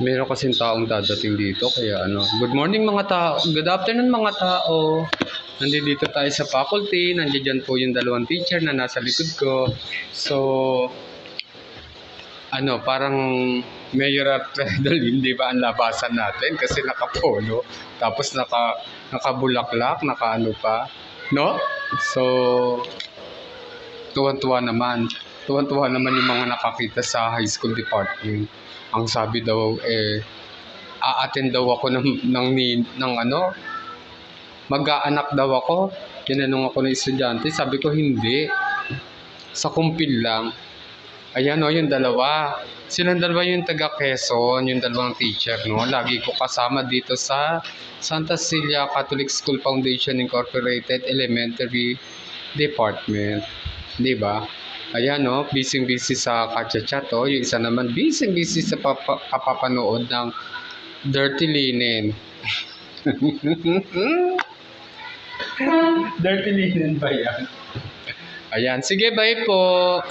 Meron kasing taong dadating dito, kaya ano. Good morning mga tao. Good afternoon mga tao. Nandito tayo sa faculty. Nandiyan po yung dalawang teacher na nasa likod ko. So, ano, parang Mayor at Redol, hindi ba ang labasan natin? Kasi nakapolo. Tapos naka, nakabulaklak, nakaano pa. No? So, tuwan-tuwa naman. Tuwan-tuwa naman yung mga nakakita sa high school department. Ang sabi daw, eh, a-attend daw ako ng, ng, ni- ng ano, mag-aanak daw ako. Tinanong ako ng estudyante, sabi ko hindi. Sa kumpil lang. Ayan o, yung dalawa. Silang dalawa yung taga Quezon, yung dalawang teacher, no? Lagi ko kasama dito sa Santa Cecilia Catholic School Foundation Incorporated Elementary Department. Di ba? Ayan, no? Busy-busy sa kachat-chat, oh. Yung isa naman, busy-busy sa papa- kapapanood ng Dirty Linen. Dirty Linen ba yan? Ayan. Sige, bye po.